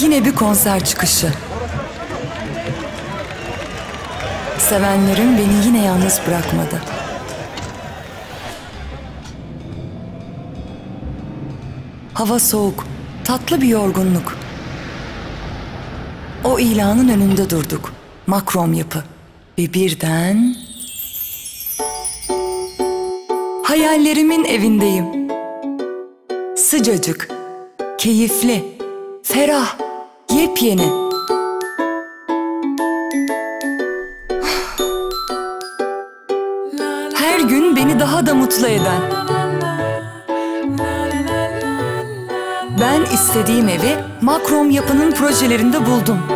Yine bir konser çıkışı. Sevenlerim beni yine yalnız bırakmadı. Hava soğuk, tatlı bir yorgunluk. O ilanın önünde durduk. Makrom yapı. Ve birden... Hayallerimin evindeyim. Sıcacık, keyifli, ferah, yepyeni. Her gün beni daha da mutlu eden. Ben istediğim evi Makrom Yapı'nın projelerinde buldum.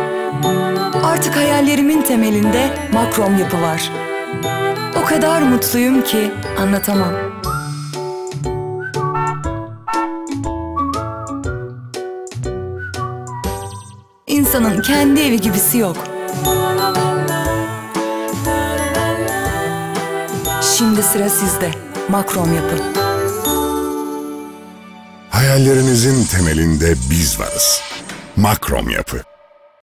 Artık hayallerimin temelinde Makrom Yapı var. O kadar mutluyum ki anlatamam. İnsanın kendi evi gibisi yok. Şimdi sıra sizde. Makrom Yapı. Hayallerinizin temelinde biz varız. Makrom Yapı.